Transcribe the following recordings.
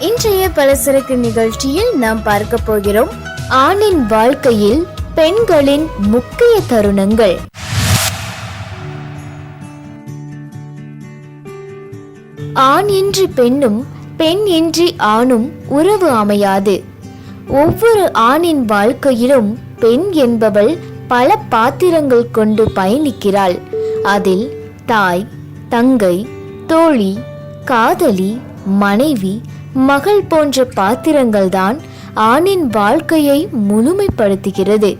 இன்றைய பலசரக்கு நிகழ்ச்சியில் நாம் பார்க்க போகிறோம் ஆணின் வாழ்க்கையில் பெண்களின் முக்கிய தருணங்கள். ஆண் இன்றி பெண்ணும் பெண் இன்றி ஆணும் உறவு அமையாது. ஒவ்வொரு ஆணின் வாழ்க்கையிலும் பெண் என்பவள் பல பாத்திரங்கள் கொண்டு பயணிக்கிறாள். அதில் தாய் தங்கை தோழி காதலி மனைவி மகள் போன்ற பாத்திரங்கள்தான் ஆணின் வாழ்க்கையை முழுமைப்படுத்துகிறது.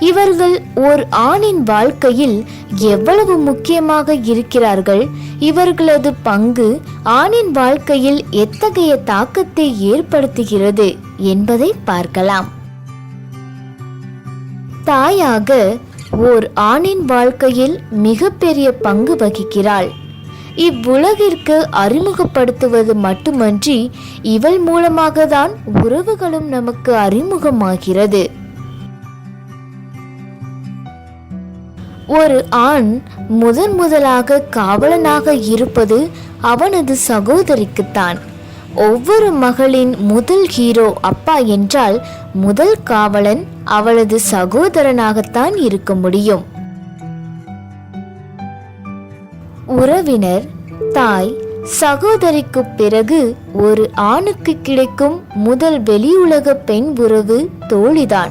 இவர்கள் ஓர் ஆணின் வாழ்க்கையில் எவ்வளவு முக்கியமாக இருக்கிறார்கள்? இவர்களது பங்கு ஆணின் வாழ்க்கையில் எத்தகைய தாக்கத்தை ஏற்படுத்துகிறது என்பதை பார்க்கலாம். தாயாக ஓர் ஆணின் வாழ்க்கையில் மிகப்பெரிய பங்கு வகிக்கிறாள். இவ்வுலகிற்கு அறிமுகப்படுத்துவது மட்டுமன்றி இவள் மூலமாக தான் உறவுகளும் நமக்கு அறிமுகமாகிறது. ஒரு ஆண் முதன் முதலாக காவலனாக இருப்பது அவனது சகோதரிக்குத்தான். ஒவ்வொரு மகளின் முதல் ஹீரோ அப்பா என்றால் முதல் காவலன் அவளது சகோதரனாகத்தான் இருக்க முடியும். உறவினர் தாய் சகோதரிக்கு பிறகு ஒரு ஆணுக்கு கிடைக்கும் முதல் வெளியுலக பெண் உறவு தோழிதான்.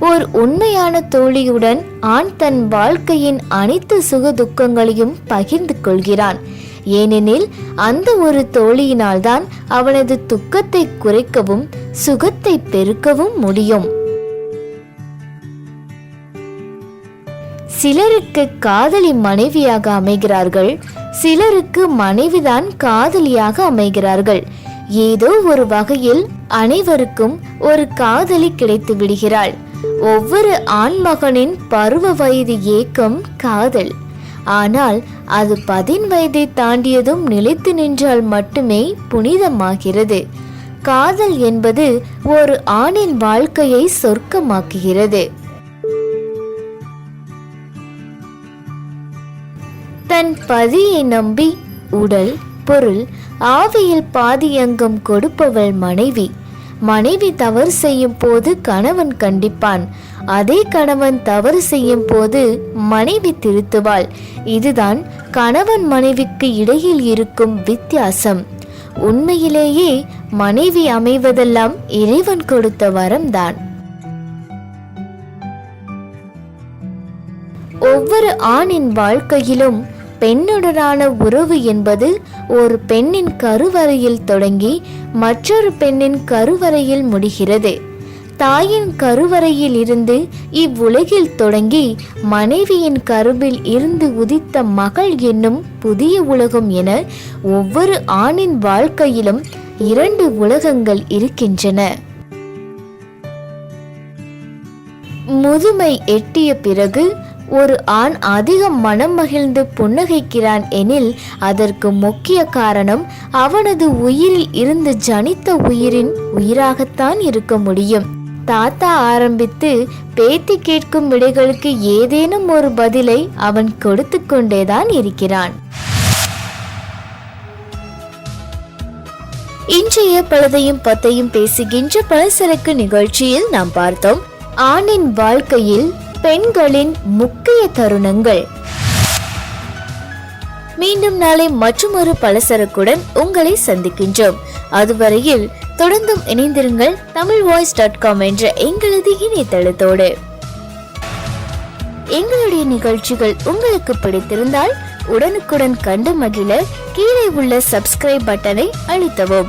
ஓர் உண்மையான தோழியுடன் ஆண் தன் வாழ்க்கையின் அனைத்து சுக துக்கங்களையும் பகிர்ந்து கொள்கிறான். ஏனெனில் அந்த ஒரு தோழியினால்தான் அவனது துக்கத்தை குறைக்கவும் சுகத்தை பெருக்கவும் முடியும். சிலருக்கு காதலி மனைவியாக அமைகிறார்கள் சிலருக்கு மனைவிதான் காதலியாக அமைகிறார்கள். ஏதோ ஒரு வகையில் அனைவருக்கும் ஒரு காதலி கிடைத்து விடுகிறாள். ஒவ்வொரு ஆண்மகனின் பருவ வயது ஏக்கம் காதல். ஆனால் அது பதின் வயதை தாண்டியதும் நிலைத்து நின்றால் மட்டுமே புனிதமாகிறது. காதல் என்பது ஒரு ஆணின் வாழ்க்கையை சொர்க்கமாக்குகிறது. தன் பதியை நம்பி உடல் பொருள் ஆவியில் பாதியங்கம் கொடுப்பவள் மனைவி. மனைவி தவறு செய்யும் போது கணவன் கண்டிப்பான். அதே கணவன் தவறு செய்யும் போது மனைவி திருத்துவாள். இதுதான் கணவன் மனைவிக்கு இடையில் இருக்கும் வித்தியாசம். உண்மையிலேயே மனைவி அமைவதெல்லாம் இறைவன் கொடுத்த வரம்தான். ஒவ்வொரு ஆணின் வாழ்க்கையிலும் பெண்ணுடனான உறவு என்பது ஒரு பெண்ணின் கருவறையில் தொடங்கி மற்றொரு பெண்ணின் கருவறையில் முடிகிறது. தாயின் கருவறையில் இருந்து இவ்வுலகில் தொடங்கி மனைவியின் கருவில் இருந்து உதித்த மகள் என்னும் புதிய உலகம் என ஒவ்வொரு ஆணின் வாழ்க்கையிலும் இரண்டு உலகங்கள் இருக்கின்றன. முதுமை எட்டிய பிறகு ஒரு ஆண் அதிகம் மனம் மகிழ்ந்து புன்னகைக்கிறான் எனில் அதற்கு முக்கிய காரணம் அவனது உயிரில் இருந்து ஜனித்த உயிரின் உயிராகத்தான் இருக்க முடியும். தாத்தா ஆரம்பித்து பேத்தி கேட்கும் விடைகளுக்கு ஏதேனும் ஒரு பதிலை அவன் கொடுத்து கொண்டேதான் இருக்கிறான். இன்றைய பழதையும் பத்தையும் பேசுகின்ற பலசரக்கு நிகழ்ச்சியில் நாம் பார்த்தோம். ஆணின் வாழ்க்கையில் பெண்களின் முக்கிய தருணங்கள். மீண்டும் நாளை மற்றொரு பலசரக்குடன் உங்களை சந்திக்கின்றோம். அதுவரையில் தொடர்ந்தும் இணைந்திருங்கள் தமிழ் வாய்ஸ் டாட் காம் என்ற எங்களது இணையதளத்தோடு. எங்களுடைய நிகழ்ச்சிகள் உங்களுக்கு பிடித்திருந்தால் உடனுக்குடன் கண்டு மகிழ கீழே உள்ள சப்ஸ்கிரைப் பட்டனை அழுத்தவும்.